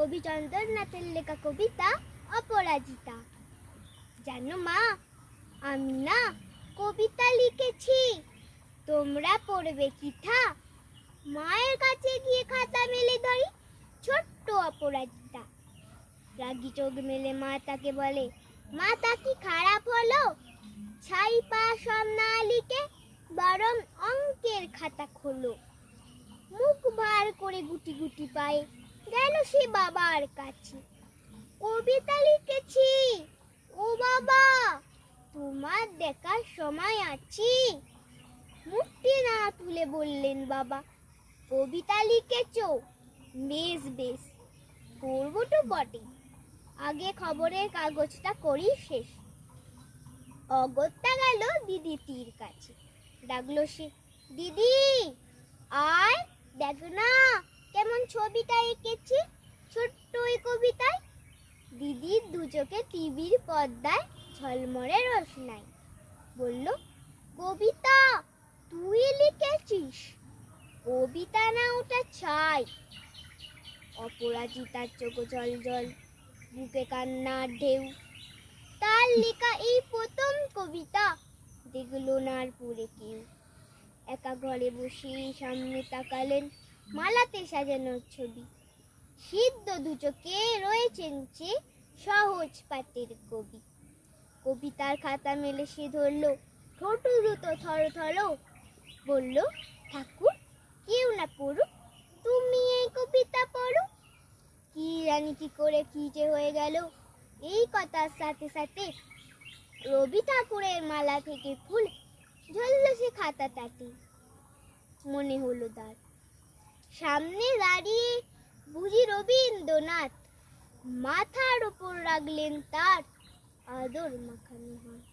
কবি চন্দ্রনাথের লেখা কবিতা অপরাজিতা। জানো মা, আমি না কবিতা লিখেছি। তোমরা পড়বে কিঠা মায়ের কাছে গিয়ে খাতা মেলে ধরি, ছোট্ট অপরাজিতা। রাগি চোখ মেলে মা তাকে বলে, মা, তা কি খারাপ হলো? ছাই পা সব না লিখে বরং অঙ্কের খাতা খোলো। মুখ ভার করে গুটি গুটি পায়ে গেল সে বাবার কাছে। কবিতা লিখেছি, ও বাবা, তোমার দেখার সময় আছি। মুখটি না তুলে বললেন বাবা, কবিতা লিখেছো? বেশ বেশ, করব তো বটে। আগে খবরের কাগজটা করি শেষ। অগত্যা গেল দিদিটির কাছে। ডাকলো সে, দিদি চোখে টিভির পর্দায় ঝলমরে রোশনাই। বলল, কবিতা, তুই লিখেছিস? কবিতা না ওটা ছাই? অপরাজিতার চোখ জল জল বুকে কান্নার ঢেউ। তার লেখা এই প্রথম কবিতা, দেখল না আর পড়ে কেউ। একা ঘরে বসে সামনে তাকালেন, মালাতে সাজানোর ছবি। সিদ্ধ দু চোখে রয়েছেন যে সহজ পাতের কবি। কবিতার খাতা মেলে সে ধরলো, ঠোঁট দ্রুত থর থর। বলল, ঠাকুর, কেউ না পড়ুক, তুমি এই কবিতা পড়ো। কি জানি কি করে কি যে হয়ে গেল। এই কথার সাথে সাথে রবি ঠাকুরের মালা থেকে ফুল ঝরল সে খাতা তাতে মনে হলো তার। সামনে দাঁড়িয়ে বুঝি রবীন্দ্রনাথ মাথার উপর রাখলেন তার আদর মাখানো হাত